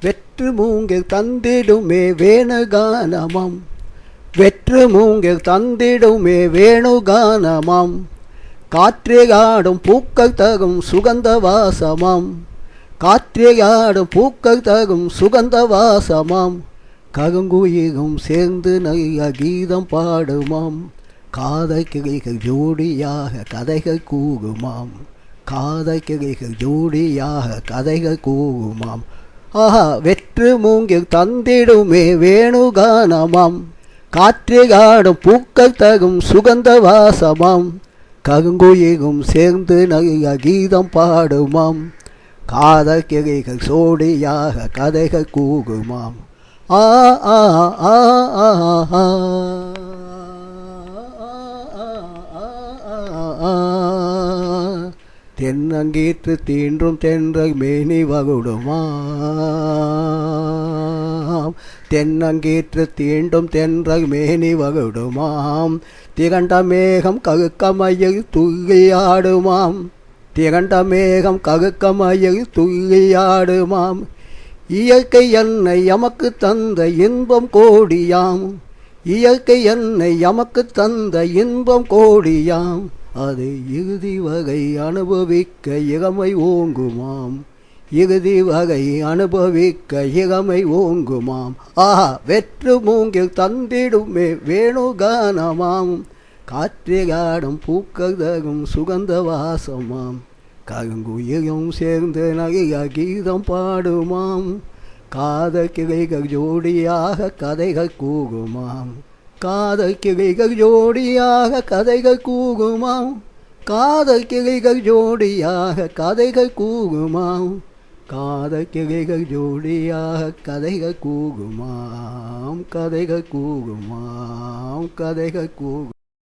வெற்று மூங்கில் தந்திடுமே வேணுகானமாம். வெற்று மூங்கில் தந்திடுமே வேணுகானமாம். காற்றியாடும் பூக்கள் தகும் சுகந்த வாசமாம். காற்றியாடும் பூக்கள் தகும் சுகந்த வாசமாம். கருங்குயிலும் சேர்ந்து நிறைய கீதம் பாடுமாம். காதை கிளைகள் ஜோடியாக கதைகள் கூகுமாம் காதை கிளைகள் ஜோடியாக கதைகள் கூறுமாம் ஆஹா வெற்று மூங்கில் தந்திடுமே வேணுகானமாம். காற்றியாடும் பூக்கள் தகும் சுகந்த வாசமாம். கருங்குயிலும் சேர்ந்து நிறைய கீதம் பாடுமாம். காதல் கிளைகள் சோடியாக கதைகள் கூறுமாம் ஆ ஆ ஆ ஆ. தென்னங்கீற்று தீன்றும் தென்றல் மேனி வகுடுமாம். தென்னங்கீற்று தீண்டும் தென்றை மேனி வகுடுமாம். திகண்ட மேகம் கருக்கமையில் துள்ளியாடுமாம். திகண்ட மேகம் கருக்கமையில் துள்ளியாடுமாம். இயற்கை என்னை எமக்கு தந்த இன்பம் கோடியாம். இயற்கை என்னை எமக்கு தந்த இன்பம் கோடியாம். அது இறுதி வகை அனுபவிக்க இளமை ஓங்குமாம். இறுதி வகை அனுபவிக்க இளமை ஓங்குமாம். ஆஹா வெற்று மூங்கில் தந்திடுமே வேணுகானமாம். காற்றிலாடும் பூக்கள் தரும் சுகந்த வாசமாம். கருங்குயிலும் சேர்ந்து நிறைய கீதம் பாடுமாம். காத கிளைகள் ஜோடியாக கதைகள் கூகுமாம். காதல் கிளைகள் ஜோடியாக கதைகள் கூறுமாம் காதல் கிளைகள் ஜோடியாக கதைகள் கூறுமாம் காதல் கிளைகள் ஜோடியாக கதைகள் கூறுமாம் கதைகள் கூறுமாம் கதைகள் கூகு